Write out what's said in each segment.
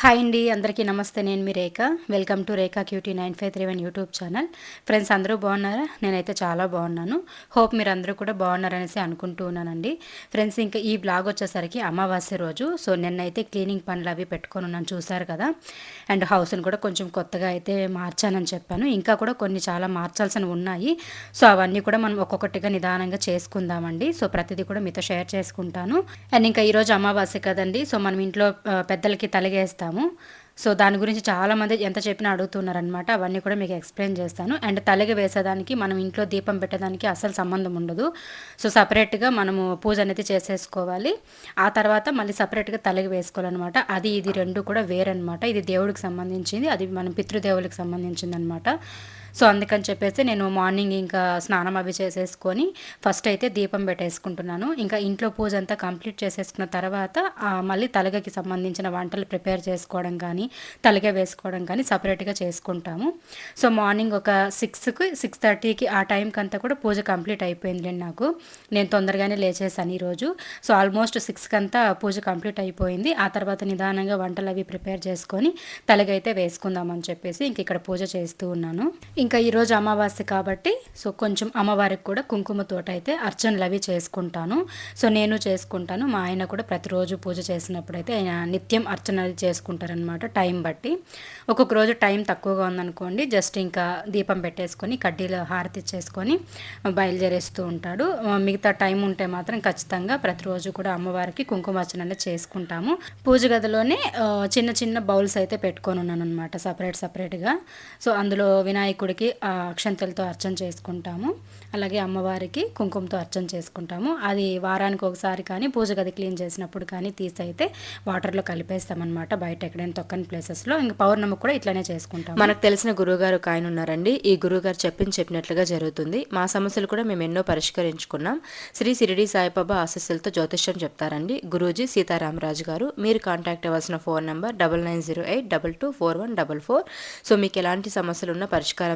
Hi అండి అందరికీ నమస్తే. నేను మీ Rekha. Welcome to Rekha cutie nine five three one YouTube channel. Friends అందరూ బాగున్నారా? నేనైతే చాలా బాగున్నాను. హోప్ మీరు అందరూ కూడా బాగున్నారనేసి అనుకుంటూ ఉన్నానండి. ఫ్రెండ్స్ ఇంకా ఈ బ్లాగ్ వచ్చేసరికి అమావాస్య రోజు. సో నిన్నైతే క్లీనింగ్ పనులు అవి పెట్టుకొని ఉన్నాను చూసారు కదా? అండ్ హౌస్ని కూడా కొంచెం కొత్తగా అయితే మార్చానని చెప్పాను. ఇంకా కూడా కొన్ని చాలా మార్చాల్సినవి ఉన్నాయి. సో అవన్నీ కూడా మనం ఒక్కొక్కటిగా నిదానంగా చేసుకుందామండి. సో ప్రతిదీ కూడా మీతో షేర్ చేసుకుంటాను. అండ్ ఇంకా ఈరోజు అమావాస్య కదండి. సో మనం ఇంట్లో పెద్దలకి తలగేస్తాం. చేస్తాము. సో దాని గురించి చాలామంది ఎంత చెప్పినా అడుగుతున్నారనమాట అవన్నీ కూడా మీకు ఎక్స్ప్లెయిన్ చేస్తాను. అండ్ తలగి వేసేదానికి మనం ఇంట్లో దీపం పెట్టడానికి అసలు సంబంధం ఉండదు. సో సపరేట్గా మనము పూజ అనేది చేసేసుకోవాలి. ఆ తర్వాత మళ్ళీ సపరేట్గా తలగి వేసుకోవాలన్నమాట. అది ఇది రెండు కూడా వేరనమాట ఇది దేవుడికి సంబంధించింది. అది మనం పితృదేవులకు సంబంధించింది అనమాట సో అందుకని చెప్పేసి నేను మార్నింగ్ ఇంకా స్నానం అవి చేసేసుకొని ఫస్ట్ అయితే దీపం పెట్టేసుకుంటున్నాను. ఇంకా ఇంట్లో పూజ అంతా కంప్లీట్ చేసేసుకున్న తర్వాత మళ్ళీ తలగకి సంబంధించిన వంటలు ప్రిపేర్ చేసుకోవడం కానీ తలగ వేసుకోవడం కానీ సపరేట్గా చేసుకుంటాము. సో మార్నింగ్ ఒక సిక్స్కి సిక్స్ థర్టీకి ఆ టైంకి అంతా కూడా పూజ కంప్లీట్ అయిపోయింది నాకు. నేను తొందరగానే లేచేసాను ఈరోజు. సో ఆల్మోస్ట్ సిక్స్కి అంతా పూజ కంప్లీట్ అయిపోయింది. ఆ తర్వాత నిదానంగా వంటలు అవి ప్రిపేర్ చేసుకొని తలగైతే వేసుకుందామని చెప్పేసి ఇంక ఇక్కడ పూజ చేస్తూ ఉన్నాను. ఇంకా ఈరోజు అమావాస్య కాబట్టి సో కొంచెం అమ్మవారికి కూడా కుంకుమతోట అయితే అర్చనలు అవి చేసుకుంటాను. సో నేను చేసుకుంటాను మా ఆయన కూడా ప్రతిరోజు పూజ చేసినప్పుడు అయితే ఆయన నిత్యం అర్చనలు చేసుకుంటారనమాట టైం బట్టి. ఒక్కొక్క రోజు టైం తక్కువగా ఉందనుకోండి జస్ట్ ఇంకా దీపం పెట్టేసుకొని కడ్డీలో హారతి చేసుకొని బయలుదేరేస్తూ ఉంటాడు. మిగతా టైం ఉంటే మాత్రం ఖచ్చితంగా ప్రతిరోజు కూడా అమ్మవారికి కుంకుమార్చన చేసుకుంటాము. పూజ గదిలోనే చిన్న చిన్న బౌల్స్ అయితే పెట్టుకొని ఉన్నాను అనమాట సపరేట్ సపరేట్గా. సో అందులో వినాయకుడికి దేవుడికి అక్షంతలతో అర్చన చేసుకుంటాము. అలాగే అమ్మవారికి కుంకుమతో అర్చన చేసుకుంటాము. అది వారానికి ఒకసారి కానీ పూజ గది క్లీన్ చేసినప్పుడు కానీ తీసి అయితే వాటర్లో కలిపేస్తామన్నమాట బయట ఎక్కడైనా తొక్కని ప్లేసెస్లో. ఇంకా పౌర్ణమి కూడా ఇట్లానే చేసుకుంటాం మనకు తెలిసిన గురువుగారు ఒక ఆయన ఉన్నారండి. ఈ గురువుగారు చెప్పింది చెప్పినట్లుగా జరుగుతుంది. మా సమస్యలు కూడా మేము ఎన్నో పరిష్కరించుకున్నాం. శ్రీ సిరిడి సాయిబాబా ఆశస్సులతో జ్యోతిష్యం చెప్తారండి. గురూజీ సీతారామరాజు గారు మీరు కాంటాక్ట్ అవ్వాల్సిన phone number double nine zero eight double two four one double four. So మీకు ఎలాంటి సమస్యలు ఉన్నా పరిష్కారం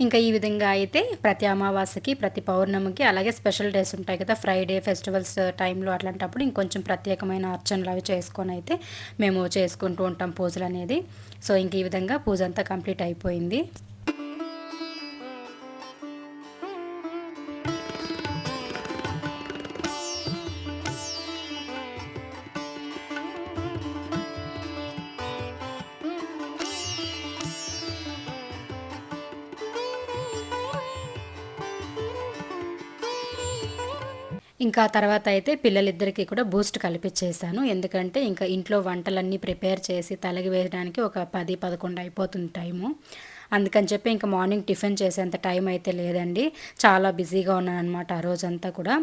ఇంకా ఈ విధంగా అయితే ప్రతి అమావాస్యకి ప్రతి పౌర్ణమికి అలాగే స్పెషల్ డేస్ ఉంటాయి కదా ఫ్రైడే ఫెస్టివల్స్ టైంలో అట్లాంటప్పుడు ఇంకొంచెం ప్రత్యేకమైన అర్చనలు అవి చేసుకొని అయితే మేము చేసుకుంటూ ఉంటాం పూజలు అనేది సో ఇంక ఈ విధంగా పూజ అంతా కంప్లీట్ అయిపోయింది. ఇంకా తర్వాత అయితే పిల్లలిద్దరికీ కూడా బూస్ట్ కల్పించేశాను. ఎందుకంటే ఇంకా ఇంట్లో వంటలన్నీ ప్రిపేర్ చేసి తలగి వేయడానికి ఒక పది పదకొండు అయిపోతుంది టైము. అందుకని చెప్పి ఇంకా మార్నింగ్ టిఫిన్ చేసేంత టైం అయితే లేదండి. చాలా బిజీగా ఉన్నాను అనమాట ఆ రోజంతా కూడా.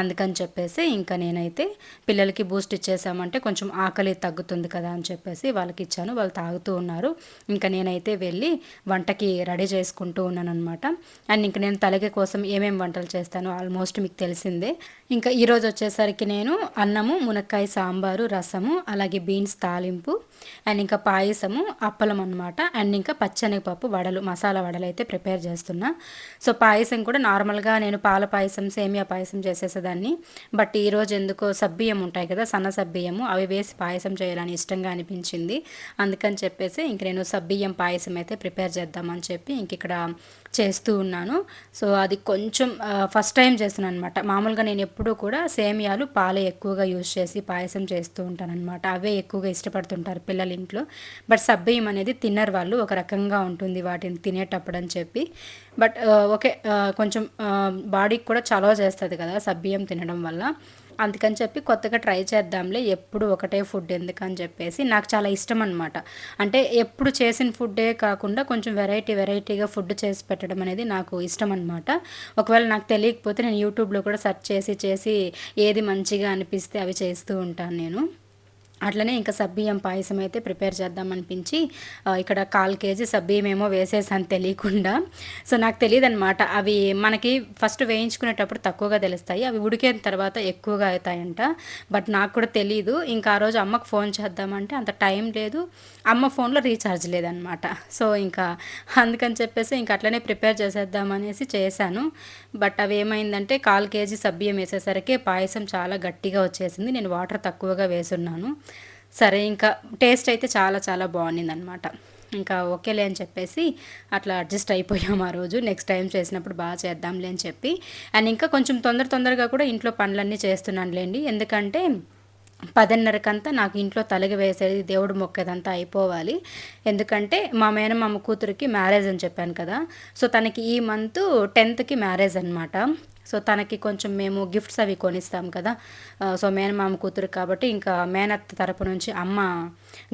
అందుకని చెప్పేసి ఇంకా నేనైతే పిల్లలకి బూస్ట్ ఇచ్చేసామంటే కొంచెం ఆకలి తగ్గుతుంది కదా అని చెప్పేసి వాళ్ళకి ఇచ్చాను. వాళ్ళు తాగుతూ ఉన్నారు. ఇంకా నేనైతే వెళ్ళి వంటకి రెడీ చేసుకుంటూ ఉన్నాను అనమాట అండ్ ఇంకా నేను తలగే కోసం ఏమేమి వంటలు చేస్తాను ఆల్మోస్ట్ మీకు తెలిసిందే. ఇంకా ఈరోజు వచ్చేసరికి నేను అన్నము మునక్కాయ సాంబారు రసము అలాగే బీన్స్ తాలింపు అండ్ ఇంకా పాయసము అప్పలం అనమాట అండ్ ఇంకా పచ్చనిపప్పు వడలు మసాలా వడలు అయితే ప్రిపేర్ చేస్తున్నా. సో పాయసం కూడా నార్మల్గా నేను పాల పాయసం సేమియా పాయసం చేసేసేదాన్ని. బట్ ఈరోజు ఎందుకో సబ్బియ్యం ఉంటాయి కదా సన్న సబ్బియ్యము అవి వేసి పాయసం చేయాలని ఇష్టంగా అనిపించింది. అందుకని చెప్పేసి ఇంక నేను సబ్బియ్యం పాయసం అయితే ప్రిపేర్ చేద్దామని చెప్పి ఇంక ఇక్కడ చేస్తూ ఉన్నాను. సో అది కొంచెం ఫస్ట్ టైం చేస్తున్నాను అనమాట మామూలుగా నేను ఎప్పుడూ కూడా సేమియాలు పాలే ఎక్కువగా యూజ్ చేసి పాయసం చేస్తూ ఉంటాను అనమాట అవే ఎక్కువగా ఇష్టపడుతుంటారు పిల్లల ఇంట్లో. బట్ సబ్బియ్యం అనేది తిన్నర్ వాళ్ళు ఒక రకంగా ఉంటుంది వాటిని తినేటప్పుడు అని చెప్పి. బట్ ఓకే కొంచెం బాడీకి కూడా చలవ చేస్తుంది కదా సబ్బియ్యం తినడం వల్ల. అందుకని చెప్పి కొత్తగా ట్రై చేద్దాంలే ఎప్పుడు ఒకటే ఫుడ్ ఎందుకని చెప్పేసి నాకు చాలా ఇష్టం అనమాట అంటే ఎప్పుడు చేసిన ఫుడ్డే కాకుండా కొంచెం వెరైటీ వెరైటీగా ఫుడ్ చేసి పెట్టడం అనేది నాకు ఇష్టం అనమాట ఒకవేళ నాకు తెలియకపోతే నేను యూట్యూబ్లో కూడా సెర్చ్ చేసి చేసి ఏది మంచిగా అనిపిస్తే అవి చేస్తూ ఉంటాను నేను. అట్లనే ఇంకా సబ్బియ్యం పాయసం అయితే ప్రిపేర్ చేద్దాం అనిపించి ఇక్కడ కాల్ కేజీ సబ్బియ్యం ఏమో వేసేసాను తెలియకుండా. సో నాకు తెలియదు అనమాట అవి మనకి ఫస్ట్ వేయించుకునేటప్పుడు తక్కువగా తెలుస్తాయి. అవి ఉడికిన తర్వాత ఎక్కువగా అవుతాయంట. బట్ నాకు కూడా తెలియదు ఇంకా ఆ రోజు అమ్మకు ఫోన్ చేద్దామంటే అంత టైం లేదు. అమ్మ ఫోన్లో రీఛార్జ్ లేదనమాట సో ఇంకా అందుకని చెప్పేసి ఇంకా అట్లనే ప్రిపేర్ చేసేద్దామనేసి చేశాను. బట్ అవి ఏమైందంటే కాల్ కేజీ సబ్బియ్యం వేసేసరికి పాయసం చాలా గట్టిగా వచ్చేసింది. నేను వాటర్ తక్కువగా వేసున్నాను. సరే ఇంకా టేస్ట్ అయితే చాలా చాలా బాగుంది అనమాట ఇంకా ఓకేలే అని చెప్పేసి అట్లా అడ్జస్ట్ అయిపోయాం ఆ రోజు. నెక్స్ట్ టైం చేసినప్పుడు బాగా చేద్దాంలే అని చెప్పి. అండ్ ఇంకా కొంచెం తొందర తొందరగా కూడా ఇంట్లో పనులన్నీ చేస్తున్నానులేండి. ఎందుకంటే పదిన్నరకంతా నాకు ఇంట్లో తలగి వేసేది దేవుడు మొక్కేదంతా అయిపోవాలి. ఎందుకంటే మా మేనమామ కూతురికి మ్యారేజ్ అని చెప్పాను కదా. సో తనకి ఈ మంత్ టెన్త్కి మ్యారేజ్ అనమాట సో తనకి కొంచెం మేము గిఫ్ట్స్ అవి కొనిస్తాం కదా. సో మేనమామ కూతురు కాబట్టి ఇంకా మేనత్త తరపు నుంచి అమ్మ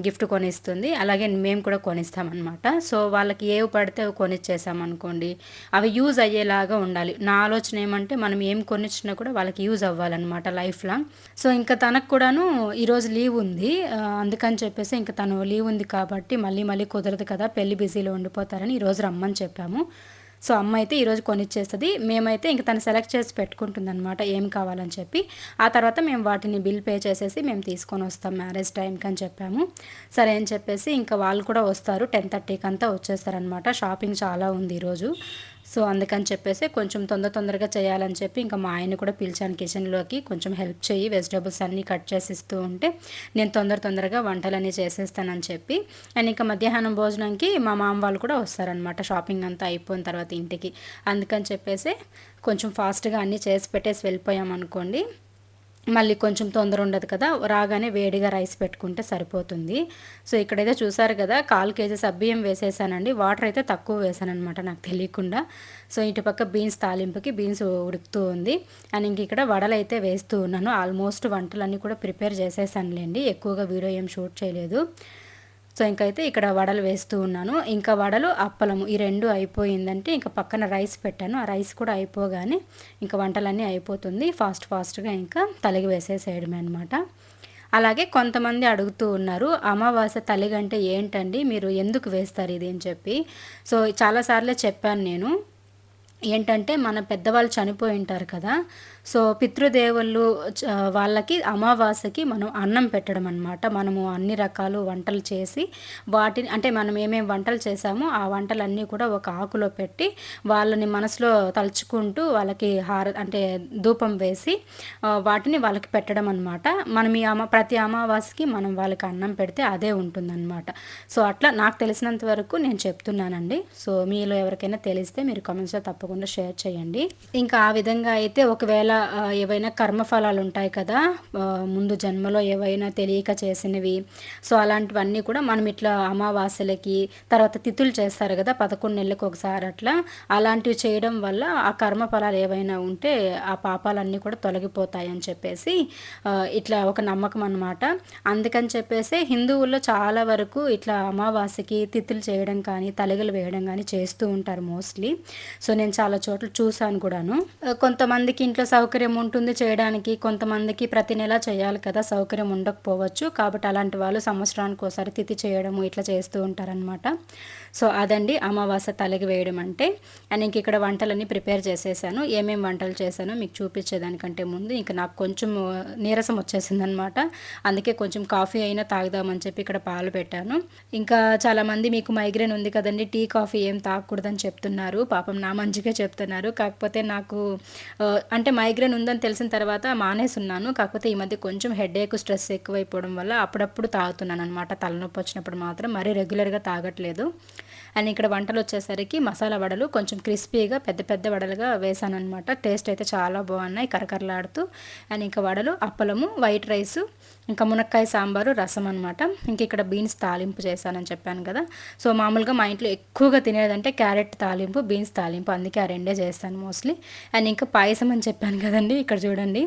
గిఫ్ట్ కొనిస్తుంది. అలాగే మేము కూడా కొనిస్తామన్నమాట సో వాళ్ళకి ఏవి పడితే అవి కొనిచ్చేసాం అనుకోండి. అవి యూజ్ అయ్యేలాగా ఉండాలి. నా ఆలోచన ఏమంటే మనం ఏం కొనిచ్చినా కూడా వాళ్ళకి యూజ్ అవ్వాలన్నమాట లైఫ్ లాంగ్. సో ఇంకా తనకు కూడాను ఈరోజు లీవ్ ఉంది. అందుకని చెప్పేసి ఇంకా తను లీవ్ ఉంది కాబట్టి మళ్ళీ మళ్ళీ కుదరదు కదా. పెళ్ళి బిజీలో ఉండిపోతారని ఈరోజు రమ్మని చెప్పాము. సో అమ్మ అయితే ఈరోజు కొనిచ్చేస్తుంది. మేమైతే ఇంక తను సెలెక్ట్ చేసి పెట్టుకుంటుంది అనమాట ఏం కావాలని చెప్పి. ఆ తర్వాత మేము వాటిని బిల్ పే చేసేసి మేము తీసుకొని వస్తాం మ్యారేజ్ టైంకి అని చెప్పాము. సరే అని చెప్పేసి ఇంకా వాళ్ళు కూడా వస్తారు. టెన్ థర్టీకి అంతా వచ్చేస్తారనమాట షాపింగ్ చాలా ఉంది ఈరోజు సో అందుకని చెప్పేసి కొంచెం తొందర తొందరగా చేయాలని చెప్పి ఇంకా మా ఆయన కూడా పిలిచాను కిచెన్లోకి. కొంచెం హెల్ప్ చేయి వెజిటేబుల్స్ అన్నీ కట్ చేసి ఇస్తూ ఉంటే నేను తొందర తొందరగా వంటలన్నీ చేసేస్తానని చెప్పి. అండ్ ఇంకా మధ్యాహ్నం భోజనంకి మా మామ వాళ్ళు కూడా వస్తారనమాట షాపింగ్ అంతా అయిపోయిన తర్వాత ఇంటికి. అందుకని చెప్పేసి కొంచెం ఫాస్ట్గా అన్నీ చేసి పెట్టేసి వెళ్ళిపోయాం అనుకోండి మళ్ళీ కొంచెం తొందర ఉండదు కదా రాగానే వేడిగా రైస్ పెట్టుకుంటే సరిపోతుంది. సో ఇక్కడైతే చూసారు కదా కాల్ కేజీ సబ్బియ్యం వేసేసానండి. వాటర్ అయితే తక్కువ వేసాను అనమాట నాకు తెలియకుండా. సో ఇటుపక్క బీన్స్ తాలింపుకి బీన్స్ ఉడుకుతూ ఉంది. అండ్ ఇంక ఇక్కడ వడలు అయితే వేస్తూ ఉన్నాను. ఆల్మోస్ట్ వంటలన్నీ కూడా ప్రిపేర్ చేసేసానులేండి. ఎక్కువగా వీడియో ఏం షూట్ చేయలేదు. సో ఇంకైతే ఇక్కడ వడలు వేస్తూ ఉన్నాను. ఇంకా వడలు అప్పలము ఈ రెండు అయిపోయిందంటే ఇంకా పక్కన రైస్ పెట్టాను. ఆ రైస్ కూడా అయిపోగానే ఇంకా వంటలన్నీ అయిపోతుంది. ఫాస్ట్ ఫాస్ట్గా ఇంకా తలిగి వేసేసేయడమే అనమాట అలాగే కొంతమంది అడుగుతూ ఉన్నారు అమావాస్య తలిగంటే ఏంటండి? మీరు ఎందుకు వేస్తారు ఇది అని చెప్పి. సో చాలాసార్లే చెప్పాను నేను. ఏంటంటే మన పెద్దవాళ్ళు చనిపోయి ఉంటారు కదా. సో పితృదేవుళ్ళు వాళ్ళకి అమావాస్యకి మనం అన్నం పెట్టడం అనమాట మనము అన్ని రకాలు వంటలు చేసి వాటిని అంటే మనం ఏమేమి వంటలు చేసామో ఆ వంటలన్నీ కూడా ఒక ఆకులో పెట్టి వాళ్ళని మనసులో తలుచుకుంటూ వాళ్ళకి హార అంటే ధూపం వేసి వాటిని వాళ్ళకి పెట్టడం అనమాట మనం ఈ అమ ప్రతి అమావాస్యకి మనం వాళ్ళకి అన్నం పెడితే అదే ఉంటుందన్నమాట. సో అట్లా నాకు తెలిసినంత వరకు నేను చెప్తున్నానండి. సో మీలో ఎవరికైనా తెలిస్తే మీరు కామెంట్స్లో తప్పకుండా షేర్ చేయండి. ఇంకా ఆ విధంగా అయితే ఒకవేళ ఏవైనా కర్మఫలాలు ఉంటాయి కదా ముందు జన్మలో ఏవైనా తెలియక చేసినవి సో అలాంటివన్నీ కూడా మనం ఇట్లా అమావాస్యలకి తర్వాత తిథులు చేస్తారు కదా పదకొండు నెలలకు ఒకసారి అట్లా అలాంటివి చేయడం వల్ల ఆ కర్మ ఫలాలు ఏవైనా ఉంటే ఆ పాపాలన్నీ కూడా తొలగిపోతాయి అని చెప్పేసి ఇట్లా ఒక నమ్మకం అనమాట అందుకని చెప్పేసి హిందువుల్లో చాలా వరకు ఇట్లా అమావాస్యకి తిథులు చేయడం కానీ తలగలు వేయడం కానీ చేస్తూ ఉంటారు మోస్ట్లీ. సో నేను చాలా చోట్ల చూశాను కూడాను. కొంతమందికి ఇంట్లో సౌకర్యం ఉంటుంది చేయడానికి కొంతమందికి ప్రతి నెల చేయాలి కదా సౌకర్యం ఉండకపోవచ్చు. కాబట్టి అలాంటి వాళ్ళు సంవత్సరానికి ఒకసారి తిథి చేయడము ఇట్లా చేస్తూ ఉంటారనమాట సో అదండి అమావాస్య తలగి వేయడం అంటే. అండ్ ఇంక ఇక్కడ వంటలన్నీ ప్రిపేర్ చేసేసాను. ఏమేమి వంటలు చేశానో మీకు చూపించేదానికంటే ముందు ఇంకా నాకు కొంచెం నీరసం వచ్చేసిందనమాట అందుకే కొంచెం కాఫీ అయినా తాగుదామని చెప్పి ఇక్కడ పాలు పెట్టాను. ఇంకా చాలామంది మీకు మైగ్రేన్ ఉంది కదండి టీ కాఫీ ఏం తాగకూడదని చెప్తున్నారు. పాపం నా మంచిగా చెప్తున్నారు. కాకపోతే నాకు అంటే మైగ్రేన్ ఉందని తెలిసిన తర్వాత మానేసున్నాను. కాకపోతే ఈ మధ్య కొంచెం హెడేక్ స్ట్రెస్ ఎక్కువైపోవడం వల్ల అప్పుడప్పుడు తాగుతున్నాను అనమాట తలనొప్పి వచ్చినప్పుడు మాత్రం మరీ రెగ్యులర్గా తాగట్లేదు. అండ్ ఇక్కడ వంటలు వచ్చేసరికి మసాలా వడలు కొంచెం క్రిస్పీగా పెద్ద పెద్ద వడలుగా వేసాను అనమాట టేస్ట్ అయితే చాలా బాగున్నాయి కరకరలాడుతూ. అండ్ ఇంకా వడలు అప్పలము వైట్ రైస్ ఇంకా మునక్కాయ సాంబారు రసం అనమాట ఇంక ఇక్కడ బీన్స్ తాలింపు చేశానని చెప్పాను కదా. సో మామూలుగా మా ఇంట్లో ఎక్కువగా తినేదంటే క్యారెట్ తాలింపు బీన్స్ తాలింపు. అందుకే ఆ రెండే చేస్తాను మోస్ట్లీ. అండ్ ఇంకా పాయసం అని చెప్పాను కదండి ఇక్కడ చూడండి.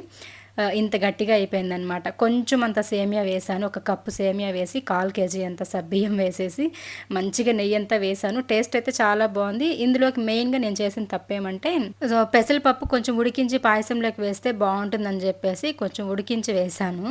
ఇంత గట్టిగా అయిపోయిందనమాట కొంచెం అంత సేమియా వేసాను. ఒక కప్పు సేమియా వేసి కాల్ కేజీ అంత సబ్బియ్యం వేసేసి మంచిగా నెయ్యి అంతా వేసాను. టేస్ట్ అయితే చాలా బాగుంది. ఇందులోకి మెయిన్గా నేను చేసిన తప్పేమంటే పెసరపప్పు కొంచెం ఉడికించి పాయసంలోకి వేస్తే బాగుంటుందని చెప్పేసి కొంచెం ఉడికించి వేసాను.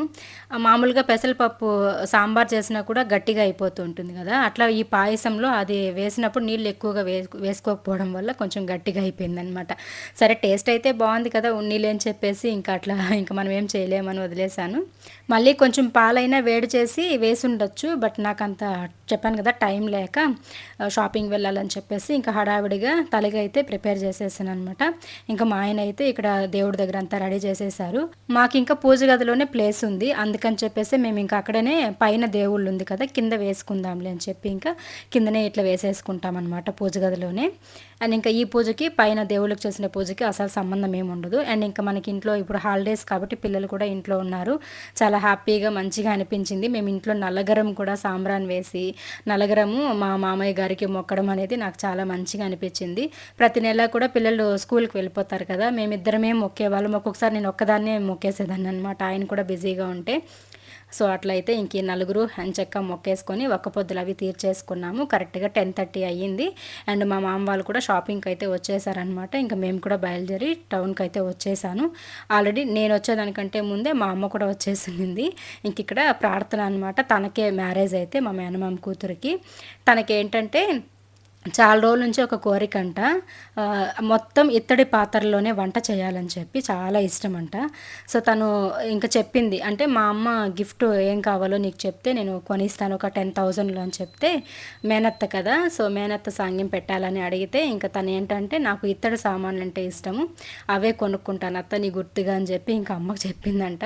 మామూలుగా పెసరపప్పు సాంబార్ చేసినా కూడా గట్టిగా అయిపోతూ ఉంటుంది కదా. అట్లా ఈ పాయసంలో అది వేసినప్పుడు నీళ్ళు ఎక్కువగా వే వేసుకోకపోవడం వల్ల కొంచెం గట్టిగా అయిపోయింది అనమాట సరే టేస్ట్ అయితే బాగుంది కదా ఉన్నీళ్ళు అని చెప్పేసి ఇంకా అట్లా ఇంకా మనం ఏం చేయలేమని వదిలేశాను. మళ్ళీ కొంచెం పాలైనా వేడి చేసి వేసి ఉండొచ్చు బట్ నాకు అంత చెప్పాను కదా టైం లేక షాపింగ్ వెళ్ళాలని చెప్పేసి ఇంకా హడావిడిగా తలగైతే అయితే ప్రిపేర్ చేసేసాను అనమాట ఇంకా మా ఆయన అయితే ఇక్కడ దేవుడి దగ్గర అంతా రెడీ చేసేసారు. మాకు ఇంకా పూజ గదిలోనే ప్లేస్ ఉంది. అందుకని చెప్పేసి మేము ఇంకా అక్కడనే పైన దేవుళ్ళు ఉంది కదా కింద వేసుకుందాంలే అని చెప్పి ఇంకా కిందనే ఇట్లా వేసేసుకుంటాం అనమాట పూజ గదిలోనే. అండ్ ఇంకా ఈ పూజకి పైన దేవుళ్ళకి చేసిన పూజకి అసలు సంబంధం ఏమి ఉండదు అండ్ ఇంకా మనకి ఇంట్లో ఇప్పుడు హాలిడేస్ కాబట్టి పిల్లలు కూడా ఇంట్లో ఉన్నారు. చాలా హ్యాపీగా మంచిగా అనిపించింది. మేము ఇంట్లో నల్లగరం కూడా సాంబ్రాన్ వేసి నల్లగరము మా మామయ్య గారికి మొక్కడం అనేది నాకు చాలా మంచిగా అనిపించింది. ప్రతి నెల కూడా పిల్లలు స్కూల్కి వెళ్ళిపోతారు కదా మేమిద్దరమే మొక్కేవాళ్ళం ఒక్కొక్కసారి నేను ఒక్కదాన్నే మొక్కేసేదాన్ని అనమాట ఆయన కూడా బిజీగా ఉంటే. సో అట్లయితే ఇంక నలుగురు హంచక్క మొక్కేసుకొని ఒక్క పొద్దులు అవి తీర్చేసుకున్నాము. కరెక్ట్గా టెన్ థర్టీ అయ్యింది. అండ్ మా మామ వాళ్ళు కూడా షాపింగ్కి అయితే వచ్చేసారనమాట ఇంకా మేము కూడా బయలుదేరి టౌన్కి అయితే వచ్చేసాను. ఆల్రెడీ నేను వచ్చేదానికంటే ముందే మా అమ్మ కూడా వచ్చేసింది. ఇంక ఇక్కడ ప్రార్థన అనమాట తనకే మ్యారేజ్ అయితే మా మేనమామ కూతురికి. తనకేంటంటే చాలా రోజుల నుంచి ఒక కోరిక అంట మొత్తం ఇత్తడి పాత్రలోనే వంట చేయాలని చెప్పి చాలా ఇష్టం అంట సో తను ఇంకా చెప్పింది. అంటే మా అమ్మ గిఫ్ట్ ఏం కావాలో నీకు చెప్తే నేను కొనిస్తాను ఒక టెన్ థౌజండ్లో అని చెప్తే మేనత్త కదా. సో మేనత్త సాంగ్యం పెట్టాలని అడిగితే ఇంకా తను ఏంటంటే నాకు ఇత్తడి సామాన్లు అంటే ఇష్టము అవే కొనుక్కుంటాను అత్త నీ గుర్తుగా అని చెప్పి ఇంకా అమ్మకు చెప్పిందంట.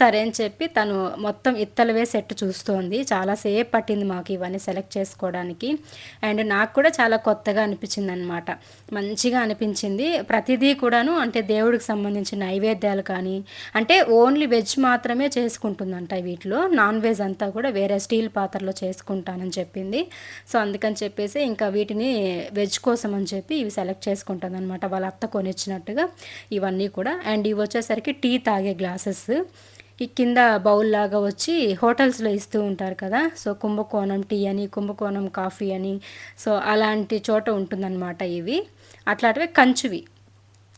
సరే అని చెప్పి తను మొత్తం ఇత్తలవే సెట్ చూస్తోంది. చాలాసేపు పట్టింది మాకు ఇవన్నీ సెలెక్ట్ చేసుకోవడానికి. అండ్ నాకు కూడా చాలా కొత్తగా అనిపించింది అనమాట మంచిగా అనిపించింది. ప్రతిదీ కూడాను అంటే దేవుడికి సంబంధించిన నైవేద్యాలు కానీ అంటే ఓన్లీ వెజ్ మాత్రమే చేసుకుంటుందంట వీటిలో. నాన్ వెజ్ అంతా కూడా వేరే స్టీల్ పాత్రలో చేసుకుంటానని చెప్పింది. సో అందుకని చెప్పేసి ఇంకా వీటిని వెజ్ కోసం అని చెప్పి ఇవి సెలెక్ట్ చేసుకుంటుంది అనమాట వాళ్ళ అత్త కొనిచ్చినట్టుగా ఇవన్నీ కూడా. అండ్ ఇవి వచ్చేసరికి టీ తాగే గ్లాసెస్. ఈ కింద బౌల్ లాగా వచ్చి హోటల్స్లో ఇస్తూ ఉంటారు కదా? సో కుంభకోణం టీ అని కుంభకోణం కాఫీ అని సో అలాంటి చోట ఉంటుందన్నమాట ఇవి. అట్లాంటివి కంచువి.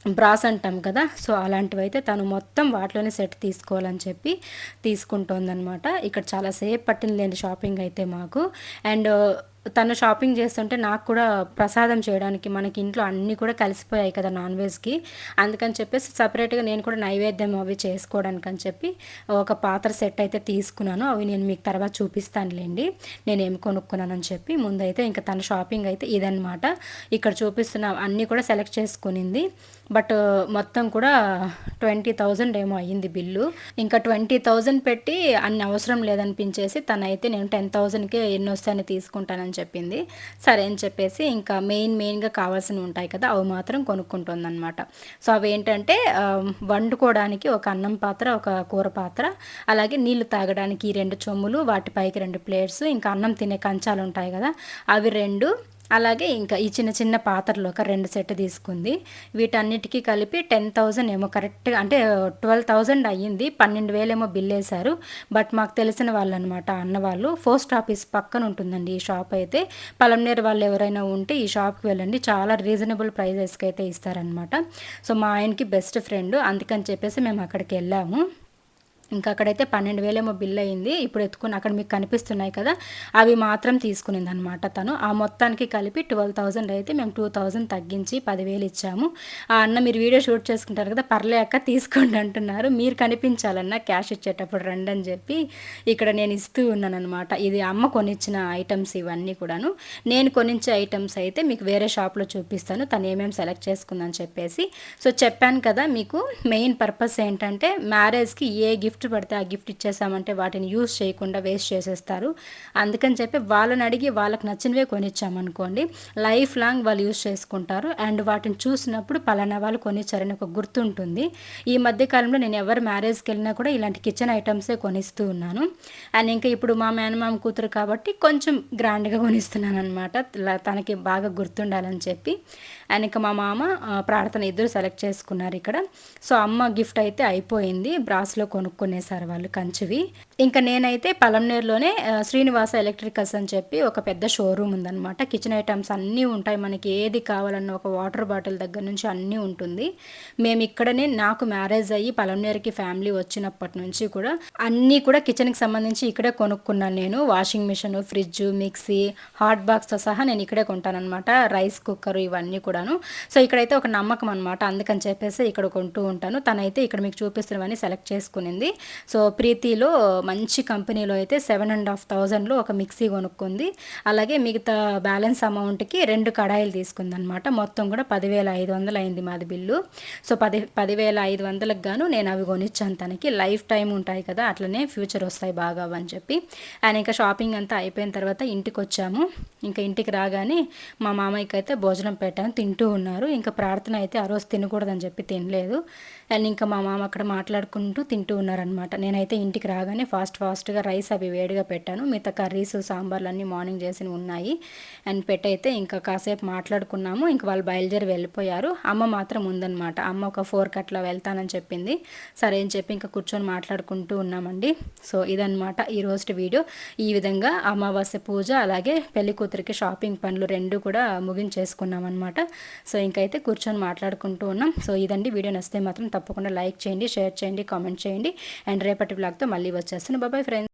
బ్రాస్ అంటాం కదా? సో అలాంటివి అయితే తను మొత్తం వాటిలోనే సెట్ తీసుకోవాలని చెప్పి తీసుకుంటోందనమాట ఇక్కడ చాలాసేపు పట్టింది లేని షాపింగ్ అయితే మాకు. అండ్ తను షాపింగ్ చేస్తుంటే నాకు కూడా ప్రసాదం చేయడానికి మనకి ఇంట్లో అన్నీ కూడా కలిసిపోయాయి కదా నాన్ వెజ్కి. అందుకని చెప్పేసి సపరేట్గా నేను కూడా నైవేద్యం అవి చేసుకోవడానికి అని చెప్పి ఒక పాత్ర సెట్ అయితే తీసుకున్నాను. అవి నేను మీకు తర్వాత చూపిస్తానులేండి. నేను ఏమి కొనుక్కున్నానని చెప్పి ముందైతే ఇంకా తన షాపింగ్ అయితే ఇదనమాట ఇక్కడ చూపిస్తున్న అన్నీ కూడా సెలెక్ట్ చేసుకునింది. బట్ మొత్తం కూడా ట్వంటీ థౌజండ్ ఏమో అయ్యింది బిల్లు. ఇంకా ట్వంటీ థౌజండ్ పెట్టి అన్ని అవసరం లేదనిపించేసి తనైతే నేను టెన్ థౌజండ్కే ఎన్ని వస్తాయని తీసుకుంటానని చెప్పింది. సరే అని చెప్పేసి ఇంకా మెయిన్ మెయిన్గా కావాల్సినవి ఉంటాయి కదా అవి మాత్రం కొనుక్కుంటుంది అనమాట సో అవి ఏంటంటే వండుకోవడానికి ఒక అన్నం పాత్ర ఒక కూర పాత్ర అలాగే నీళ్ళు తాగడానికి ఈ రెండు చొమ్ములు వాటిపైకి రెండు ప్లేట్స్ ఇంకా అన్నం తినే కంచాలు ఉంటాయి కదా అవి రెండు అలాగే ఇంకా ఈ చిన్న చిన్న పాత్రలు ఒక రెండు సెట్ తీసుకుంది. వీటన్నిటికీ కలిపి టెన్ థౌజండ్ ఏమో కరెక్ట్గా అంటే ట్వెల్వ్ థౌజండ్ అయ్యింది. పన్నెండు వేలేమో బిల్ వేశారు. బట్ మాకు తెలిసిన వాళ్ళు అనమాట అన్న వాళ్ళు పోస్ట్ ఆఫీస్ పక్కన ఉంటుందండి ఈ షాప్ అయితే. పలంనేరు వాళ్ళు ఎవరైనా ఉంటే ఈ షాప్కి వెళ్ళండి. చాలా రీజనబుల్ ప్రైజెస్కి అయితే ఇస్తారనమాట. సో మా ఆయనకి బెస్ట్ ఫ్రెండ్. అందుకని చెప్పేసి మేము అక్కడికి వెళ్ళాము. ఇంకా అక్కడైతే పన్నెండు వేలేమో బిల్ అయింది. ఇప్పుడు ఎత్తుకుని అక్కడ మీకు కనిపిస్తున్నాయి కదా అవి మాత్రం తీసుకునింది అనమాట తను. ఆ మొత్తానికి కలిపి ట్వెల్వ్ థౌజండ్ అయితే మేము టూ థౌజండ్ తగ్గించి పదివేలు ఇచ్చాము. ఆ అన్న మీరు వీడియో షూట్ చేసుకుంటారు కదా పర్లేక తీసుకోండి అంటున్నారు. మీరు కనిపించాలన్న క్యాష్ ఇచ్చేటప్పుడు రండి అని చెప్పి ఇక్కడ నేను ఇస్తూ ఉన్నాను అనమాట ఇది అమ్మ కొనిచ్చిన ఐటమ్స్ ఇవన్నీ కూడాను. నేను కొనిచ్చే ఐటమ్స్ అయితే మీకు వేరే షాప్లో చూపిస్తాను. తను ఏమేమి సెలెక్ట్ చేసుకుందని చెప్పేసి. సో చెప్పాను కదా మీకు మెయిన్ పర్పస్ ఏంటంటే మ్యారేజ్కి ఏ గిఫ్ట్ గిఫ్ట్ పడితే ఆ గిఫ్ట్ ఇచ్చేసామంటే వాటిని యూస్ చేయకుండా వేస్ట్ చేసేస్తారు. అందుకని చెప్పి వాళ్ళని అడిగి వాళ్ళకి నచ్చినవే కొనిచ్చామనుకోండి లైఫ్ లాంగ్ వాళ్ళు యూస్ చేసుకుంటారు. అండ్ వాటిని చూసినప్పుడు పలానా వాళ్ళు కొనిచ్చారని ఒక గుర్తుంటుంది. ఈ మధ్య కాలంలో నేను ఎవరు మ్యారేజ్కి వెళ్ళినా కూడా ఇలాంటి కిచెన్ ఐటమ్సే కొనిస్తూ ఉన్నాను. అండ్ ఇంకా ఇప్పుడు మా మేనమామ కూతురు కాబట్టి కొంచెం గ్రాండ్గా కొనిస్తున్నాను అనమాట తనకి బాగా గుర్తుండాలని చెప్పి. అండ్ ఇంకా మా మామ ప్రార్థన ఇద్దరు సెలెక్ట్ చేసుకున్నారు ఇక్కడ. సో అమ్మ గిఫ్ట్ అయితే అయిపోయింది. బ్రాస్లో కొనుక్కునేసారు వాళ్ళు కంచివి. ఇంకా నేనైతే పలంనేరులోనే శ్రీనివాస ఎలక్ట్రికల్స్ అని చెప్పి ఒక పెద్ద షోరూమ్ ఉందన్నమాట. కిచెన్ ఐటమ్స్ అన్నీ ఉంటాయి మనకి ఏది కావాలన్న ఒక వాటర్ బాటిల్ దగ్గర నుంచి అన్నీ ఉంటుంది. మేము ఇక్కడనే నాకు మ్యారేజ్ అయ్యి పలంనేరుకి ఫ్యామిలీ వచ్చినప్పటి నుంచి కూడా అన్నీ కూడా కిచెన్కి సంబంధించి ఇక్కడే కొనుక్కున్నాను నేను. Washing machine fridge mixie hot బాక్స్తో సహా నేను ఇక్కడే కొంటానమాట రైస్ కుక్కర్ ఇవన్నీ కూడాను. సో ఇక్కడైతే ఒక నమ్మకం అనమాట అందుకని చెప్పేసి ఇక్కడ కొంటూ ఉంటాను. తనైతే ఇక్కడ మీకు చూపిస్తున్నవన్నీ సెలెక్ట్ చేసుకునింది. సో ప్రీతిలో మంచి కంపెనీలో అయితే సెవెన్ అండ్ హాఫ్ థౌజండ్లో ఒక మిక్సీ కొనుక్కుంది. అలాగే మిగతా బ్యాలెన్స్ అమౌంట్కి రెండు కడాయిలు తీసుకుంది అనమాట మొత్తం కూడా పదివేల ఐదు వందలు అయింది మాది బిల్లు. సో పది పదివేల ఐదు వందలకు గాను నేను అవి కొనిచ్చాను తనకి. లైఫ్ టైం ఉంటాయి కదా అట్లనే ఫ్యూచర్ వస్తాయి బాగా అని చెప్పి. ఆయన ఇంకా షాపింగ్ అంతా అయిపోయిన తర్వాత ఇంటికి వచ్చాము ఇంకా ఇంటికి రాగానే మా మామయ్యకి అయితే భోజనం పెట్టాను తింటూ ఉన్నారు. ఇంకా ప్రార్థన అయితే ఆ రోజు తినకూడదని చెప్పి తినలేదు. అండ్ ఇంకా మా మామ అక్కడ మాట్లాడుకుంటూ తింటూ ఉన్నారనమాట నేనైతే ఇంటికి రాగానే ఫాస్ట్ ఫాస్ట్గా రైస్ అవి వేడిగా పెట్టాను. మిగతా కర్రీస్ సాంబార్లు అన్నీ మార్నింగ్ చేసినవి ఉన్నాయి. అండ్ పెట్టయితే ఇంకా కాసేపు మాట్లాడుకున్నాము. ఇంకా వాళ్ళు బయలుదేరి వెళ్ళిపోయారు. అమ్మ మాత్రం ఉందనమాట అమ్మ ఒక ఫోర్ కట్లా వెళ్తానని చెప్పింది. సరే అని చెప్పి ఇంకా కూర్చొని మాట్లాడుకుంటూ ఉన్నామండి. సో ఇదనమాట ఈరోజు వీడియో. ఈ విధంగా అమావాస్య పూజ అలాగే పెళ్ళి కూతురికి షాపింగ్ పనులు రెండు కూడా ముగించేసుకున్నాం అనమాట సో ఇంకైతే కూర్చొని మాట్లాడుకుంటూ ఉన్నాం. సో ఇదండి. వీడియో నచ్చితే మాత్రం తప్పకుండా లైక్ చేయండి షేర్ చేయండి కామెంట్ చేయండి. అండ్ రేపటి బ్లాగ్తో మళ్ళీ వచ్చేస్తాను. బాబాయ్ ఫ్రెండ్స్